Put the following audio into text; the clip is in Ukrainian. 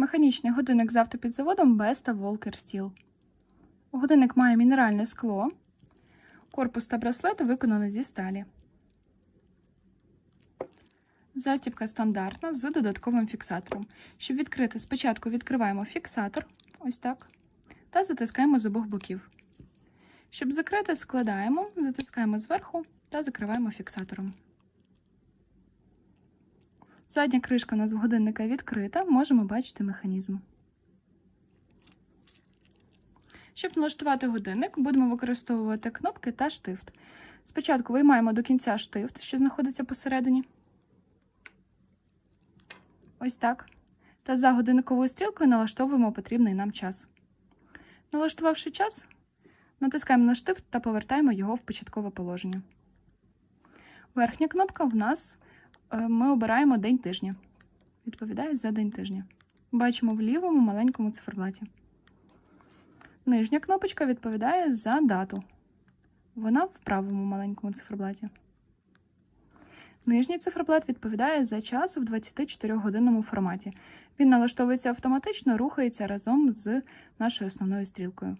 Механічний годинник з автопідзаводом Besta Walker Steel. Годинник має мінеральне скло. Корпус та браслети виконані зі сталі. Застібка стандартна з додатковим фіксатором. Щоб відкрити, спочатку відкриваємо фіксатор, ось так, та затискаємо з обох боків. Щоб закрити, складаємо, затискаємо зверху та закриваємо фіксатором. Задня кришка у нас в годинника відкрита, можемо бачити механізм. Щоб налаштувати годинник, будемо використовувати кнопки та штифт. Спочатку виймаємо до кінця штифт, що знаходиться посередині. Ось так. Та за годинниковою стрілкою налаштовуємо потрібний нам час. Налаштувавши час, натискаємо на штифт та повертаємо його в початкове положення. Верхня кнопка в нас ми обираємо день тижня. Відповідає за день тижня. Бачимо в лівому маленькому циферблаті. Нижня кнопочка відповідає за дату. Вона в правому маленькому циферблаті. Нижній циферблат відповідає за час в 24-годинному форматі. Він налаштовується автоматично, рухається разом з нашою основною стрілкою.